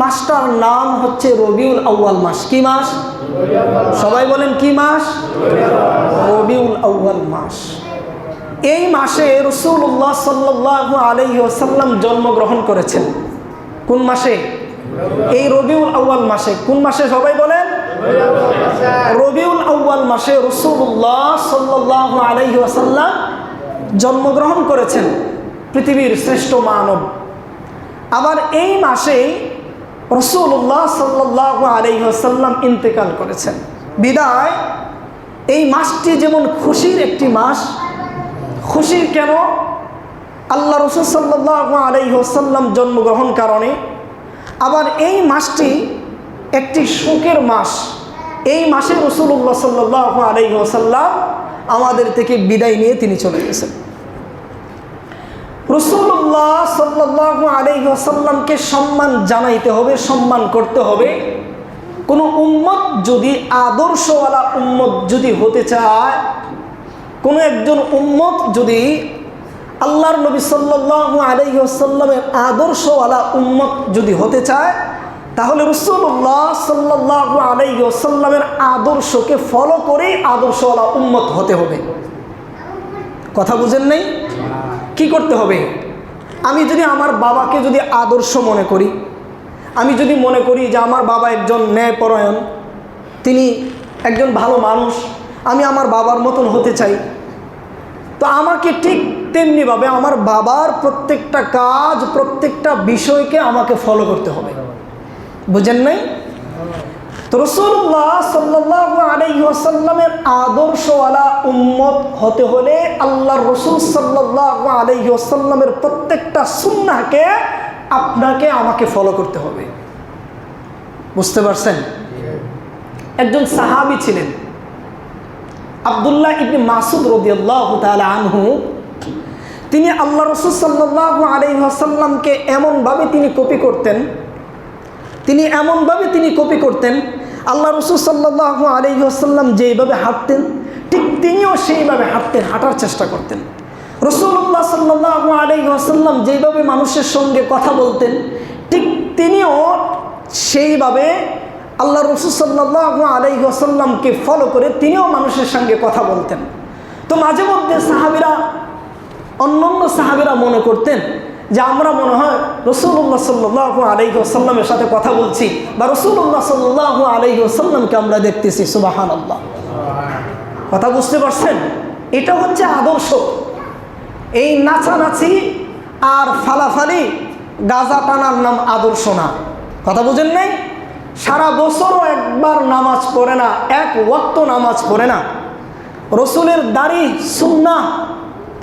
মাসটার নাম হচ্ছে রবিউল আউয়াল মাস। কি মাস? সবাই বলেন কি মাস? রবিউল আউয়াল মাস। এই মাসে রসুল্লাহ সাল্লাহ আলহি আসাল্লাম জন্মগ্রহণ করেছেন। কোন মাসে? এই রবিউল আউয়াল মাসে। কোন মাসে সবাই বলেন? রবিউল আউয়াল মাসে রসুল্লাহ সাল্লাহ আলহি আসাল্লাম জন্মগ্রহণ করেছেন। পৃথিবীর শ্রেষ্ঠ মানব। আবার এই মাসেই রসুল্লাহ সাল্লাহ আলহিহাসাল্লাম ইন্তেকাল করেছেন। বিদায়, এই মাসটি যেমন খুশির একটি মাস, খুশির কেন? আল্লাহ রসুল সাল্লাহ আলহিহাসাল্লাম জন্মগ্রহণ কারণে। আবার এই মাসটি একটি শোকের মাস। এই মাসে রসুল্লাহ সাল্লাহ আলহিহাসাল্লাম আমাদের থেকে বিদায় নিয়ে তিনি চলে গেছেন। রসুল্লাহ সাল্লাহ আলহি আসাল্লামকে সম্মান জানাইতে হবে, সম্মান করতে হবে। কোনো উম্মত যদি আদর্শওয়ালা উম্মত যদি হতে চায়, কোনো একজন উম্মত যদি আল্লাহর নবী সাল্লাহ আলহি আসাল্লামের আদর্শওয়ালা উম্মত যদি হতে চায়, তাহলে রসুল্লাহ সাল্লাহ আলহি আসাল্লামের আদর্শকে ফলো করেই আদর্শওয়ালা উম্মত হতে হবে। কথা বুঝেন নেই? কি করতে হবে? আমি যদি আমার বাবাকে যদি আদর্শ মনে করি, আমি যদি মনে করি যে আমার বাবা একজন ন্যায়পরায়ণ, তিনি একজন ভালো মানুষ, আমি আমার বাবার মতন হতে চাই, তো আমাকে ঠিক তেমনিভাবে আমার বাবার প্রত্যেকটা কাজ, প্রত্যেকটা বিষয়কে আমাকে ফলো করতে হবে। বুঝেন নাই? তো রসুল্লাহ সাল্লাহ আলহিহাসাল্লামের আদর্শওয়ালা উম্মত হতে হলে আল্লাহ রসুল সাল্লাহ আলহিহাসাল্লামের প্রত্যেকটা সুন্নাকে আপনাকে আমাকে ফলো করতে হবে। বুঝতে পারছেন? একজন সাহাবি ছিলেন। আবদুল্লাহ ইবনি মাসুদ রদিয়াল্লাহ তালা আনহু, তিনি আল্লাহ রসুল সাল্লাহ আলহিহাসাল্লামকে এমনভাবে তিনি কপি করতেন, তিনি এমনভাবে তিনি কপি করতেন আল্লাহ রসুল সাল্লাহ আলহিহাসাল্লাম যেইভাবে হাঁটতেন, ঠিক তিনিও সেইভাবে হাঁটতেন, হাঁটার চেষ্টা করতেন। রসুল্লাহ সাল্লাহ আলহিহাসাল্লাম যেইভাবে মানুষের সঙ্গে কথা বলতেন, ঠিক তিনিও সেইভাবে আল্লাহ রসুল সাল্লাহ আলহিহাসাল্লামকে ফলো করে তিনিও মানুষের সঙ্গে কথা বলতেন। তো মাঝে মধ্যে সাহাবিরা অন্য অন্য সাহাবিরা মনে করতেন যে আমরা মনে হয় রসুল্লাহ সাল্লাহ আলহি আসাল্লামের সাথে কথা বলছি বা রসুল্লাহ সাল্লাহ আলহি আসাল্লামকে আমরা দেখতেছি সুবাহান আল্লাহ কথা বুঝতে পারছেন? এটা হচ্ছে আদর্শ। এই নাচানাচি আর ফালাফালি গাজা টানার নাম আদর্শ না। কথা বুঝেন নাই? সারা বছরও একবার নামাজ পড়ে না, এক ওয়াক্ত নামাজ পড়ে না। রসুলের দাড়ি সুন্না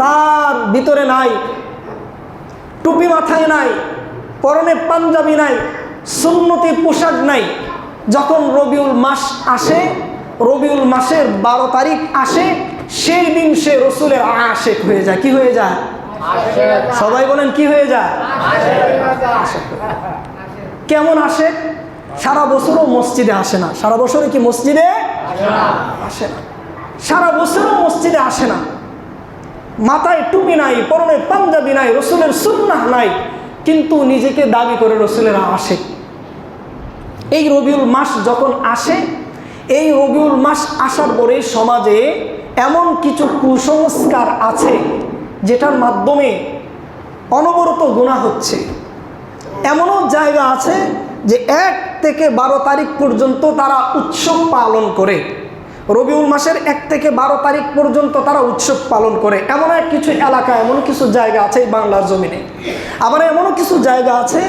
তার ভিতরে নাই। টুপি মাথায় নাই, পরনে পাঞ্জাবি নাই, সুন্নতি পোশাক নাই। যখন রবিউল মাস আসে, রবিউল মাসের বারো তারিখ আসে, সেই দিন সে রসুলের আশেক হয়ে যায়। কি হয়ে যায়? সবাই বলেন, কি হয়ে যায়? কেমন আসে? সারা বছরও মসজিদে আসে না। সারা বছরে কি মসজিদে? আসে না। সারা বছরও মসজিদে আসে না। মাথায় টুপি নাই, পরনে পাঞ্জাবি নাই, রসুলের সুন্নাহ নাই, কিন্তু নিজেকে দাবি করে রসুলের আসে। এই রবিউল মাস যখন আসে, এই রবিউল মাস আসার পরে সমাজে এমন কিছু কুসংস্কার আছে, যেটার মাধ্যমে অনবরত গুণা হচ্ছে। এমনও জায়গা আছে যে এক থেকে বারো তারিখ পর্যন্ত তারা উৎসব পালন করে। রবিউল মাসের এক থেকে বারো তারিখ পর্যন্ত তারা উৎসব পালন করে। এমন এক কিছু এলাকা, এমন কিছু জায়গা আছে বাংলার জমিনে। আবার এমনও কিছু জায়গা আছে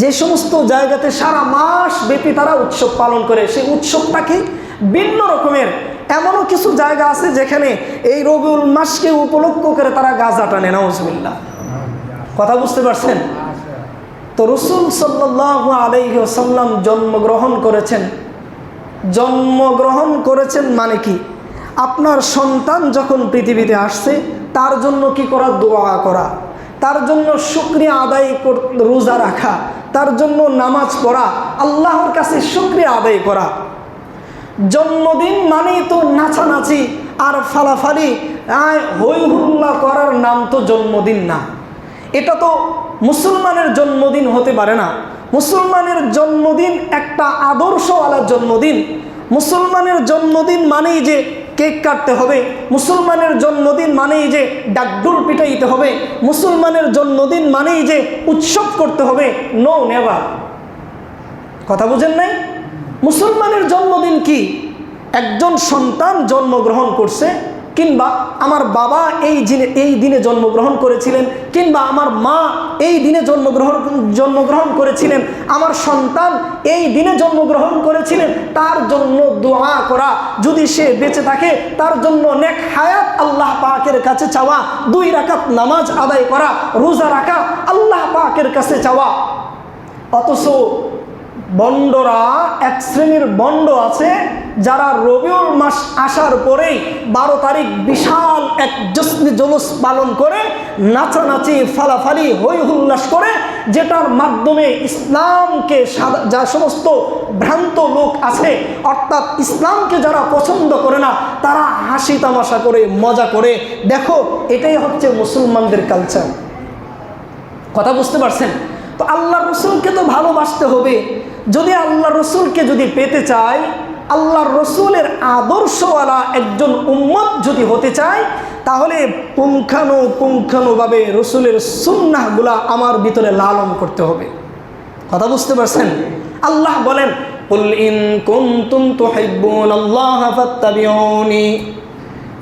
যে সমস্ত জায়গাতে সারা মাস ব্যাপী তারা উৎসব পালন করে। সেই উৎসবটাকে ভিন্ন রকমের এমনও কিছু জায়গা আছে যেখানে এই রবিউল মাসকে উপলক্ষ করে তারা গাজা টানে নাউজবিল্লা কথা বুঝতে পারছেন? তো রসুল সাল্লাহ আলাইসাল্লাম জন্মগ্রহণ করেছেন জন্মগ্রহণ করেছেন মানে কি? আপনার সন্তান যখন পৃথিবীতে আসছে, তার জন্য কি করা? দোয়া করা। তার জন্য শুক্রিয়া আদায় রোজা রাখা। তার জন্য নামাজ পড়া। আল্লাহর কাছে শুক্রিয়া আদায় করা। জন্মদিন মানেই তো নাচানাচি আর ফালাফালি। হই হুল্লা করার নাম তো জন্মদিন না। এটা তো মুসলমানের জন্মদিন হতে পারে না। মুসলমানের জন্মদিন একটা আদর্শওয়ালা জন্মদিন। মুসলমানের জন্মদিন মানেই যে কেক কাটতে হবে। মুসলমানের জন্মদিন মানেই যে ডাকডুল পিটাইতে হবে। মুসলমানের জন্মদিন মানেই যে উৎসব করতে হবে। নো নেভার কথা বুঝেন নাই? মুসলমানের জন্মদিন কি? একজন সন্তান জন্মগ্রহণ করছে কিংবা আমার বাবা এই দিনে এই দিনে জন্মগ্রহণ করেছিলেন, কিংবা আমার মা এই দিনে জন্মগ্রহণ জন্মগ্রহণ করেছিলেন, আমার সন্তান এই দিনে জন্মগ্রহণ করেছিলেন, তার জন্য দোয়া করা। যদি সে বেঁচে থাকে, তার জন্য নেক হায়াত, আল্লাহ পাকের কাছে চাওয়া। দুই রাকাত নামাজ আদায় করা, রোজা রাখা, আল্লাহ পাকের কাছে চাওয়া। অথচ বন্ডরা এক শ্রেণির বন্ড আছে, যারা রবিউল মাস আসার পরেই বারো তারিখ বিশাল এক জশ্নি জলুস পালন করে, নাচানাচি, ফালাফালি হই হুল্লাস করে, যেটার মাধ্যমে ইসলামকে যা সমস্ত ভ্রান্ত লোক আছে, অর্থাৎ ইসলামকে যারা পছন্দ করে না, তারা হাসি তামাশা করে, মজা করে। দেখো, এটাই হচ্ছে মুসলমানদের কালচার কথা বুঝতে পারছেন? তো আল্লাহ রসুলকে তো ভালোবাসতে হবে যদি আল্লাহ রসুলকে যদি পেতে চাই আল্লাহ রসুলের আদর্শওয়ালা একজন উম্মত যদি হতে চায় তাহলে পুঙ্খানু পুঙ্খানুভাবে রসুলের সুন্নাহগুলা আমার ভিতরে লালন করতে হবে কথা বুঝতে পারছেন আল্লাহ বলেন قل إن كنتم تحبون الله فاتبعوني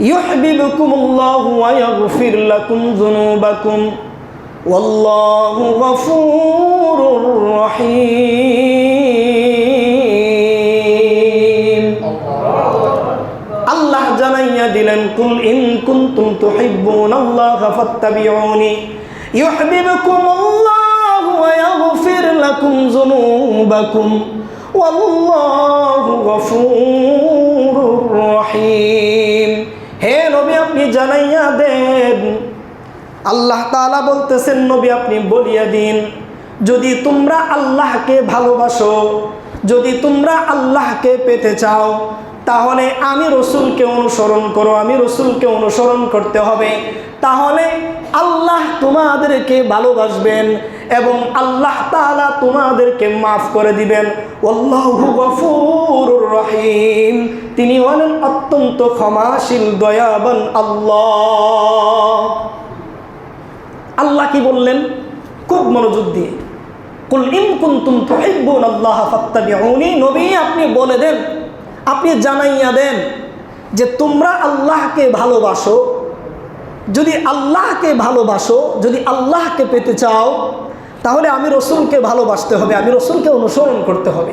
يحببكم الله ويغفر لكم ذنوبكم والله غفور রহিম। আল্লাহ জানাইয়া দিলেন, কুল ইন কুনতুম তুহিব্বুনাল্লাহ ফাত্তাবিউনি, ইউহিব্বুকুমুল্লাহ ওয়া ইয়াগফির লাকুম যুনুবাকুম, ওয়াল্লাহু গফুরুর রহিম। হে নবী, আপনি জানাইয়া দেন। আল্লাহ তাআলা বলতেছেন, নবী, আপনি বলিয়া দিন। যদি তোমরা আল্লাহকে ভালোবাসো, যদি তোমরা আল্লাহকে পেতে চাও, তাহলে আমি রসুলকে অনুসরণ করো, আমি রসুলকে অনুসরণ করতে হবে। তাহলে আল্লাহ তোমাদেরকে ভালোবাসবেন এবং আল্লাহ তাআলা তোমাদেরকে মাফ করে দিবেন। রহিম। তিনি হলেন অত্যন্ত ক্ষমাশীল, দয়াবান আল্লাহ। আল্লাহ কি বললেন? খুব মনোযোগ দিয়ে। আল্লাহ আপনি বলে দেন, আপনি জানাইয়া দেন যে তোমরা আল্লাহকে ভালোবাসো, যদি আল্লাহকে ভালোবাসো, যদি আল্লাহকে পেতে চাও, তাহলে আমি রসুলকে ভালোবাসতে হবে, আমি রসুলকে অনুসরণ করতে হবে।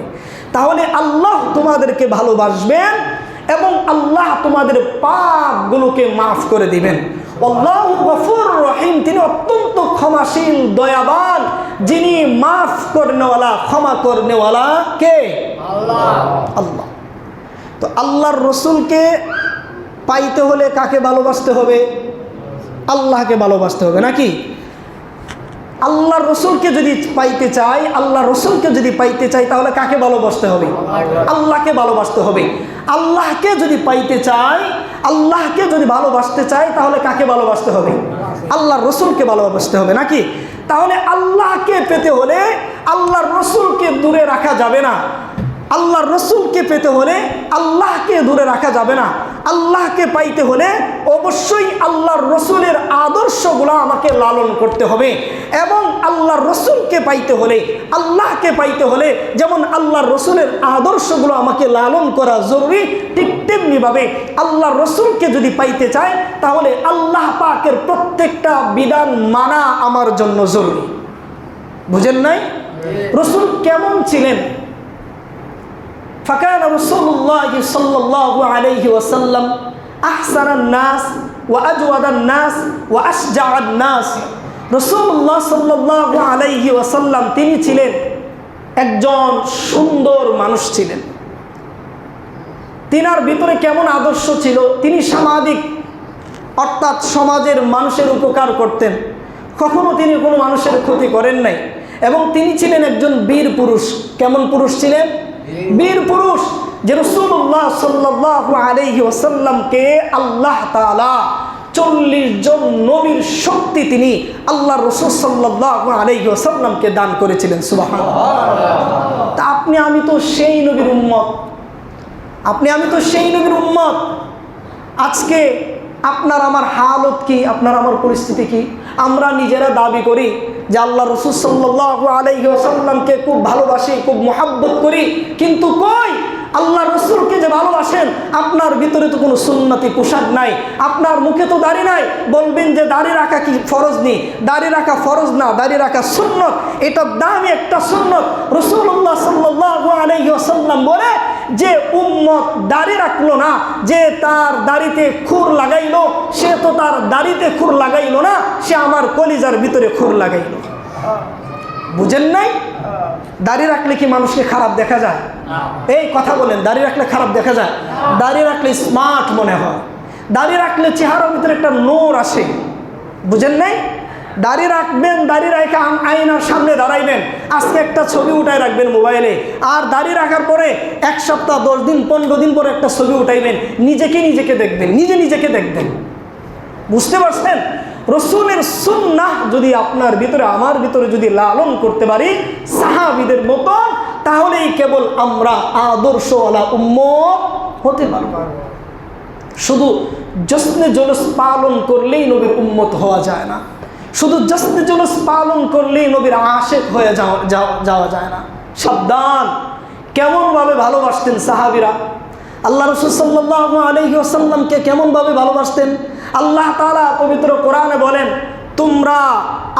তাহলে আল্লাহ তোমাদেরকে ভালোবাসবেন এবং আল্লাহ তোমাদের পাপগুলোকে মাফ করে দিবেন। রহিম তিনি অত্যন্ত ক্ষমাশীল দয়াবান। যিনি মাফ করনেওয়ালা ক্ষমা করনেওয়ালা কে? আল্লাহ। তো আল্লাহর রসুলকে পাইতে হলে কাকে ভালোবাসতে হবে? আল্লাহকে ভালোবাসতে হবে নাকি? আল্লাহর রসুলকে যদি পাইতে চাই আল্লাহ রসুলকে যদি পাইতে চাই তাহলে কাকে ভালোবাসতে হবে? আল্লাহকে ভালোবাসতে হবে। আল্লাহকে যদি পাইতে চাই আল্লাহকে যদি ভালোবাসতে চাই তাহলে কাকে ভালোবাসতে হবে? আল্লাহর রসুলকে ভালোবাসতে হবে, নাকি? তাহলে আল্লাহকে পেতে হলে আল্লাহর রসুলকে দূরে রাখা যাবে না। আল্লাহর রসুলকে পেতে হলে আল্লাহকে দূরে রাখা যাবে না। আল্লাহকে পাইতে হলে অবশ্যই আল্লাহর রসুলের আদর্শগুলো আমাকে লালন করতে হবে। এবং আল্লাহর রসুলকে পাইতে হলে, আল্লাহকে পাইতে হলে যেমন আল্লাহর রসুলের আদর্শগুলো আমাকে লালন করা জরুরি, ঠিক তেমনিভাবে আল্লাহর রসুলকে যদি পাইতে চায়, তাহলে আল্লাহ পাকের প্রত্যেকটা বিধান মানা আমার জন্য জরুরি। বুঝেন নাই? রসুল কেমন ছিলেন? فكان رسول الله صلى الله عليه وسلم أحسن الناس وأجود الناس وأشجع الناس রসুল্লাহ সাল্লাহ আলাইহি ওয়াসাল্লাম তিনি ছিলেন একজন সুন্দর মানুষ ছিলেন তিনার ভিতরে কেমন আদর্শ ছিল তিনি সামাজিক অর্থাৎ সমাজের মানুষের উপকার করতেন কখনো তিনি কোনো মানুষের ক্ষতি করেন নাই এবং তিনি ছিলেন একজন বীর পুরুষ কেমন পুরুষ ছিলেন বীর পুরুষ, যে রসুল্লাহ সাল্লাহ আলহি ওসাল্লামকে আল্লাহ তালা চল্লিশ জন নবীর শক্তি তিনি আল্লাহ রসুল সাল্লাহ আলাইসাল্লামকে দান করেছিলেন সুবাহ তা আপনি, আমি তো সেই নবীর উম্মত। আপনি, আমি তো সেই নবীর উম্মত। আজকে আপনার আমার হালত কি? আপনার আমার পরিস্থিতি কি? আমরা নিজেরা দাবি করি যে আল্লাহ রসুল সাল্লাহ আলাইসাল্লামকে খুব ভালোবাসি, খুব মোহাব্বত করি। কিন্তু কই? আল্লাহ রসুলকে যে ভালোবাসেন, আপনার ভিতরে তো কোনো সুন্নতি পোশাক নাই। আপনার মুখে তো দাড়ি নাই। বলবেন যে দাড়ি রাখা কি ফরজ নেই দাড়ি রাখা ফরজ না, দাড়ি রাখা সুন্নত। এটা দামি একটা সুন্নত। রসুল্লাহ সাল্লাহ বলে যে, উম্মত দাড়ি রাখল না, যে তার দাড়িতে খুর লাগাইলো, সে তো তার দাড়িতে খুর লাগাইলো না, সে আমার কলিজার ভিতরে খুর লাগাইল। বুঝেন নাই? দাড়ি রাখলে কি মানুষকে খারাপ দেখা যায়? এই কথা বলেন, দাড়ি রাখলে খারাপ দেখা যায়? দাড়ি রাখলে স্মার্ট মনে হয়। দাড়ি রাখলে চেহারার ভিতরে একটা নোর আসে। বুঝেন নাই? দাড়ি রাখবেন, দাড়ি রেখে আয়নার সামনে দাঁড়াইবেন। আজকে একটা ছবি উঠাই রাখবেন মোবাইলে। আর দাড়ি রাখার পরে এক সপ্তাহ, দশ দিন, পনেরো দিন পরে একটা ছবি উঠাইবেন। নিজেকে নিজেকে দেখবেন, নিজে নিজেকে দেখবেন। বুঝতে পারছেন? রসুলের সুন্নাহ যদি আপনার ভিতরে, আমার ভিতরে যদি লালন করতে পারি, সাহাবিদের মতো, তাহলেই কেবল আমরা আদর্শওয়ালা উম্মত হতে পারব। শুধু জশ্নে জলস পালন করলেই নবীর উম্মত হওয়া যায় না। শুধু জশ্নে জলস পালন করলেই নবীর আশেক হয়ে যাওয়া, যাওয়া- যায় না। সাবধান। কেমনভাবে ভালোবাসতেন সাহাবিরা? আল্লাহ রসুল সাল্লাহ আলহি কেমনভাবে ভালোবাসতেন? আল্লাহ তালা পবিত্র কোরআনে বলেন, তোমরা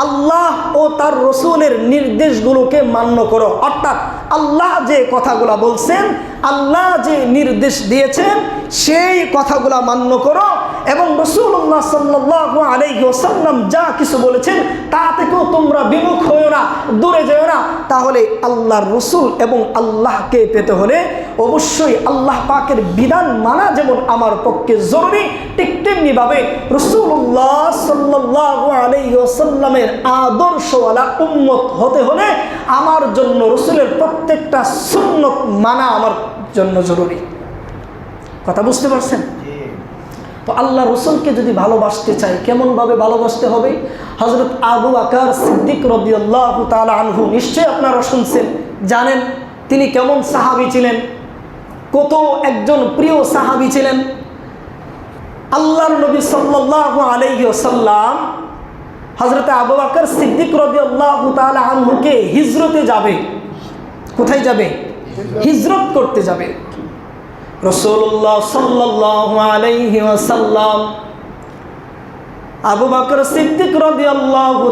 আল্লাহ ও তার রসুলের নির্দেশগুলোকে মান্য করো। অর্থাৎ আল্লাহ যে কথাগুলো বলছেন আল্লাহ যে নির্দেশ দিয়েছেন, সেই কথাগুলো মান্য করো এবং রসুল্লাহ সাল্লাহ আলাইহি ওসাল্লাম যা কিছু বলেছেন, তা থেকেও তোমরা বিমুখ হয়েও না, দূরে যেও না। তাহলে আল্লাহর রসুল এবং আল্লাহকে পেতে হলে অবশ্যই আল্লাহ পাকের বিধান মানা যেমন আমার পক্ষে জরুরি, ঠিক তেমনিভাবে রসুল্লাহ সাল্লাহ আলাইহি ওসাল্লামের আদর্শওয়ালা উম্মত হতে হলে আমার জন্য রসুলের প্রত্যেকটা সুন্নত মানা আমার জন্য জরুরি। কথা বুঝতে পারছেন? তো আল্লাহ রসুলকে যদি ভালোবাসতে চাই কেমনভাবে ভালোবাসতে হবে? হজরত আবু আকার সিদ্দিক রবি আল্লাহ তালা আনহু নিশ্চয়ই আপনারা শুনছেন জানেন তিনি কেমন সাহাবি ছিলেন কত একজন প্রিয় সাহাবি ছিলেন। আল্লাহর নবী সাল্লাহ আলাইহি সাল্লাম হজরত আবু আকার সিদ্দিক রবি আল্লাহ তালা আনহুকে হিজরতে যাবে। কোথায় যাবে? হিজরত করতে যাবে। সাল্লাহ ওয়াসাল্লাম আবু সিদ্দিক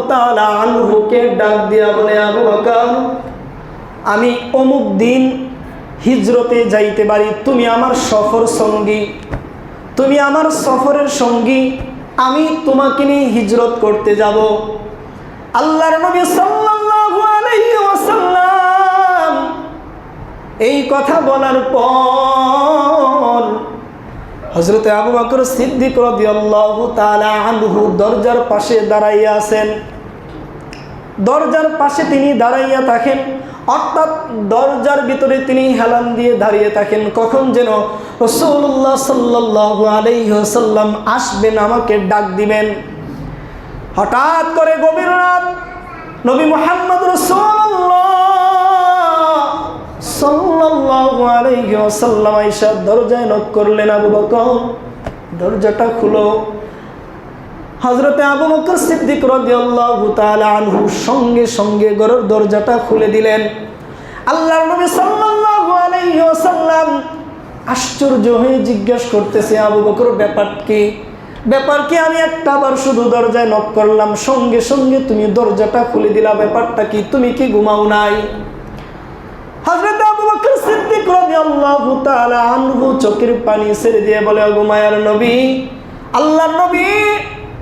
তাআলা আনহুকে ডাক দিয়া বলে, আবু আমি অমুক দিন হিজরতে যাইতে পারি। তুমি আমার সফর সঙ্গী। তুমি আমার সফরের সঙ্গী। আমি তোমাকে নিয়ে হিজরত করতে যাব। আল্লাহর নবী সাল্লাল্লাহু এই কথা বলার পর হজরত আবু বকর সিদ্দিক রাদিয়াল্লাহু দরজার পাশে দাঁড়াইয়া আছেন। দরজার পাশে তিনি দাঁড়াইয়া থাকেন, অর্থাৎ দরজার ভিতরে তিনি হেলান দিয়ে দাঁড়িয়ে থাকেন। কখন যেন রসুল্লাহ সাল্লাল্লাহু আলাইহি ওয়াসাল্লাম আসবেন, আমাকে ডাক দিবেন। হঠাৎ করে গভীর রাত নবী মোহাম্মদ রসুল্লাহ সাল্লাল্লাহু আলাইহি ওয়াসাল্লাম আয়েশা দরজায় নক করলেন আবু বকর। দরজাটা খুলো। হযরতে আবু বকর সিদ্দিক রাদিয়াল্লাহু তাআলা আনহু সঙ্গে সঙ্গে ঘরের দরজাটা খুলে দিলেন। আল্লাহর নবী সাল্লাল্লাহু আলাইহি ওয়াসাল্লাম আশ্চর্য হয়ে জিজ্ঞেস করতেছে, আবু বকর, ব্যাপার কি? ব্যাপার কি? আমি একটা বার শুধু দরজায় নক করলাম। সঙ্গে সঙ্গে তুমি দরজাটা খুলে দিলা। ব্যাপারটা কি? তুমি কি ঘুমাও নাই? সিদ্দিক আনহু চোখের পানি ছেড়ে দিয়ে বলে নবী, আল্লাহর নবী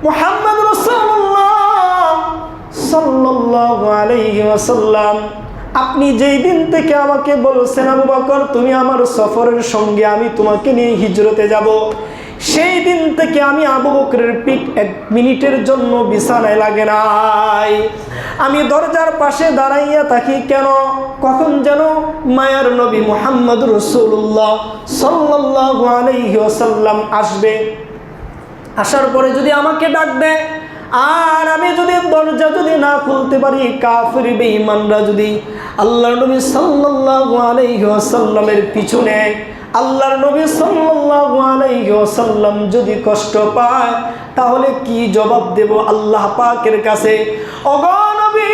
মুহাম্মদ রাসূলুল্লাহ আলাইহি ওয়াসাল্লাম, আপনি যেই দিন থেকে আমাকে বলছেন, আবু বকর, তুমি আমার সফরের সঙ্গে আমি তোমাকে নিয়ে হিজরতে যাব। সেই দিন থেকে আমি আবু বকরের পিঠ এক মিনিটের জন্য বিছানায় লাগে নাই। আমি দরজার পাশে দাঁড়াইয়া থাকি কেন? কখন যেন মায়ার নবী মোহাম্মদ রসুল্লাহ ওয়াসাল্লাম আসবে। আসার পরে যদি আমাকে ডাক দেয়, আর আমি যদি দরজা যদি না খুলতে পারি, কাফির বেঈমানরা যদি আল্লাহর নবী সাল্লাল্লাহু আলাইহি ওয়াসাল্লামের পিছনে আল্লাহর নবী সাল্লাল্লাহু আলাইহি ওয়াসাল্লাম যদি কষ্ট পায়, তাহলে কি জবাব দেব আল্লাহ পাকের কাছে? নবী,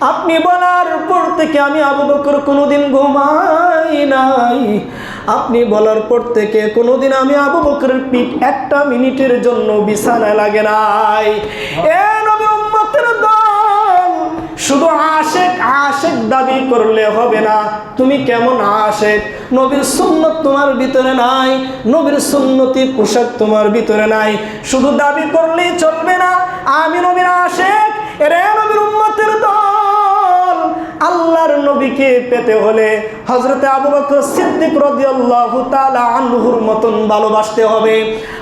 আপনি বলার পর থেকে আমি আবু বকর কোনোদিন ঘুমাই নাই। আপনি বলার পর থেকে কোনোদিন আমি আবু বকরের পিঠ একটা মিনিটের জন্য বিছানায় লাগে নাই। এ নবী উম্মতের দল, শুধু আশেক আশেক দাবি করলে হবে না। তুমি কেমন আশেক? নবীর সুন্নত তোমার ভিতরে নাই, নবীর সুন্নতি পোশাক তোমার ভিতরে নাই। শুধু দাবি করলেই চলবে না। আমি নবীর আশেক, এরে নবীর উম্মতের দল। আল্লাহর নবীকে পেতে হলে হজরতে আবু বকর সিদ্দিক রাদিয়াল্লাহু তাআলা আনহুর মতন ভালোবাসতে হবে।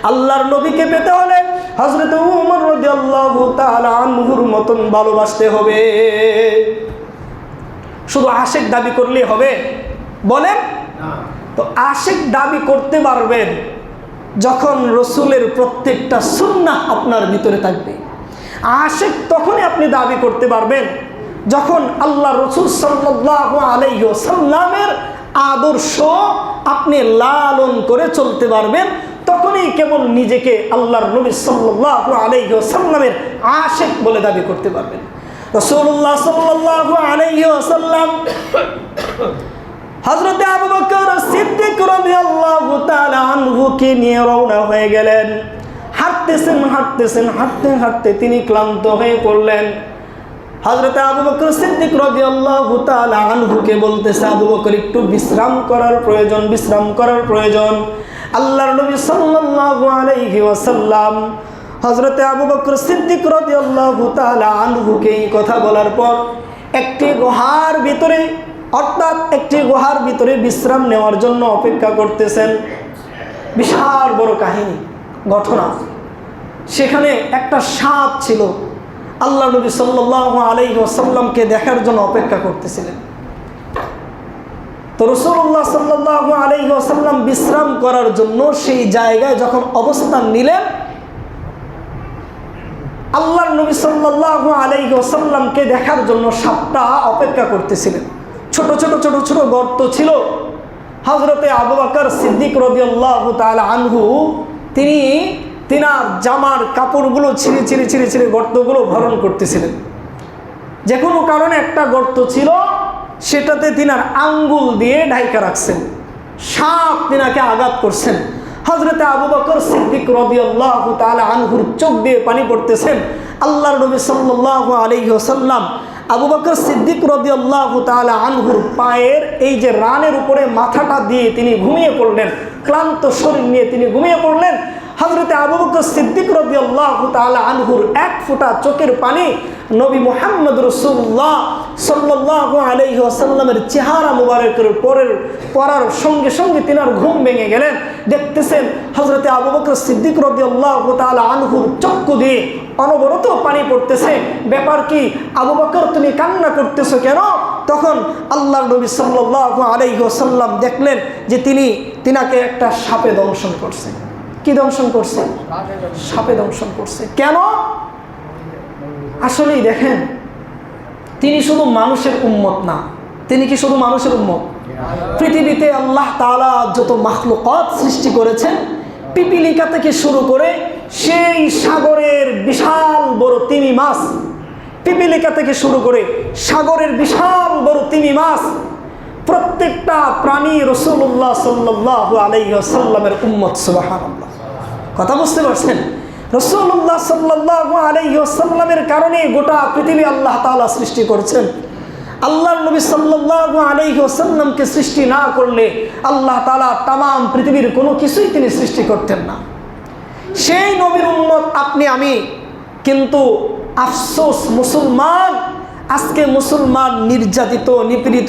আল্লাহর নবীকে পেতে হলে হজরতে উমর রাদিয়াল্লাহু তাআলা আনহুর মতন ভালোবাসতে হবে। শুধু আশেক দাবি করলে হবে। বলেন তো আশেক দাবি করতে পারবেন যখন রসুলের প্রত্যেকটা সুন্নাহ আপনার ভিতরে থাকবে। আশেক তখনই আপনি দাবি করতে পারবেন যখন আল্লাহ রসুল সাল্লাহ আলাইসাল্লামের আদর্শ আপনি লালন করে চলতে পারবেন, তখনই কেবল নিজেকে আল্লাহর নবী সাল্লাহ আলাইসাল্লামের আশেক বলে দাবি করতে পারবেন। রসুল্লাহ সাল্লাহ আলাইসাল্লাম হজরতে আবু বকর সিদ্দিক রাদিয়াল্লাহু তাআলা আনহুকে নিয়ে রওনা হয়ে গেলেন। হাঁটতেছেন হাঁটতেছেন, হাঁটতে হাঁটতে তিনি ক্লান্ত হয়ে পড়লেন। হজরতে আবু বকর সিদ্দিক রাদিয়াল্লাহু তাআলা আনহুকে বলতেছে, আবু বকর, একটু বিশ্রাম করার প্রয়োজন, বিশ্রাম করার প্রয়োজন। আল্লাহর নবী সাল্লাল্লাহু আলাইহি ওয়াসাল্লাম হজরতে আবু বকর সিদ্দিক রাদিয়াল্লাহু তাআলা আনহুকে এই কথা বলার পর একটি গুহার ভিতরে অর্থাৎ একটি গুহার ভিতরে বিশ্রাম নেওয়ার জন্য অপেক্ষা করতেছেন বিশাল বড় কাহিনী, ঘটনা। সেখানে একটা সাপ ছিল। আল্লাহ নবী সাল্লাহ আলাইহি ওসাল্লামকে দেখার জন্য অপেক্ষা করতেছিলেন। তো রসুল্লাহ সাল্লাহ আলাইহি ওসাল্লাম বিশ্রাম করার জন্য সেই জায়গায় যখন অবস্থান নিলেন আল্লাহ নবী সাল্লাহ আলাইহি ওসাল্লামকে দেখার জন্য সাপটা অপেক্ষা করতেছিলেন। ছোট ছোট ছোট ছোট গর্ত ছিল। হজরতে আবু বাকর সিদ্দিক রদিয়াল্লাহ আনহু, তিনি তিনার জামার কাপড়গুলো ছিঁড়ে ছিঁড়ে ছিঁড়ে ছিঁড়ে গর্তগুলো ভরণ করতেছিলেন। যে কোনো কারণে একটা গর্ত ছিল, সেটাতে তিনার আঙ্গুল দিয়ে ঢাইকা রাখছেন। সাপ তিনাকে আঘাত করছেন। হজরতে আবু বকর সিদ্দিক রদিয়াল্লাহ তাআলা আনহুর চোখ দিয়ে পানি পড়তেছেন। আল্লাহর নবী সাল্লাহ আলাইহি ওসাল্লাম আবু বকর সিদ্দিক রদিয়াল্লাহ তাআলা আনহুর পায়ের এই যে রানের উপরে মাথাটা দিয়ে তিনি ঘুমিয়ে পড়লেন, ক্লান্ত শরীর নিয়ে তিনি ঘুমিয়ে পড়লেন হজরতে আবু বকর সিদ্দিক রদিয়াল্লাহ তাআলা আনহুর এক ফোঁটা চোখের পানি নবী মোহাম্মদ রসুল্লাহ সাল্লাহ আলহি আসাল্লামের চেহারা মুবারকের পরের পড়ার সঙ্গে সঙ্গে তিনার ঘুম ভেঙে গেলেন। দেখতেছেন হজরতে আবু বকর সিদ্দিক রদিয়াল্লাহ তাআলা আনহুর চক্ষু দিয়ে অনবরত পানি পড়তেছে। ব্যাপার কি, আবু বকর তুমি কান্না করতেছো কেন? তখন আল্লাহ নবী সাল্লাহ আলহি আসাল্লাম দেখলেন যে তিনি, তিনাকে একটা সাপে দংশন করছে। কি দংশন করছে? সাপে দংশন করছে। কেন? আসলেই দেখেন, তিনি শুধু মানুষের উম্মত না। তিনি কি শুধু মানুষের উম্মত? পৃথিবীতে আল্লাহ তালা যত মাখলুকত সৃষ্টি করেছেন, পিপিলিকা থেকে শুরু করে সেই সাগরের বিশাল বড় তিমি মাছ। পিপিলিকা থেকে শুরু করে সাগরের বিশাল বড় তিমি মাছ। প্রত্যেকটা প্রাণী রসুল্লাহ সাল্লাহ আলাইসাল্লামের উম্মত সুবাহ কথা বুঝতে পারছেন? রসুল্লাহ সাল্লাহ আলাইসাল্লামের কারণে গোটা পৃথিবী আল্লাহ তালা সৃষ্টি করছেন। আল্লাহ নবী সাল্লাহ আলাইসাল্লামকে সৃষ্টি না করলে আল্লাহ তালা তাম পৃথিবীর কোনো কিছুই তিনি সৃষ্টি করতেন না। সেই নবীর উম্মত আপনি, আমি কিন্তু আফসোস মুসলমান আজকে মুসলমান নির্যাতিত নিপীড়িত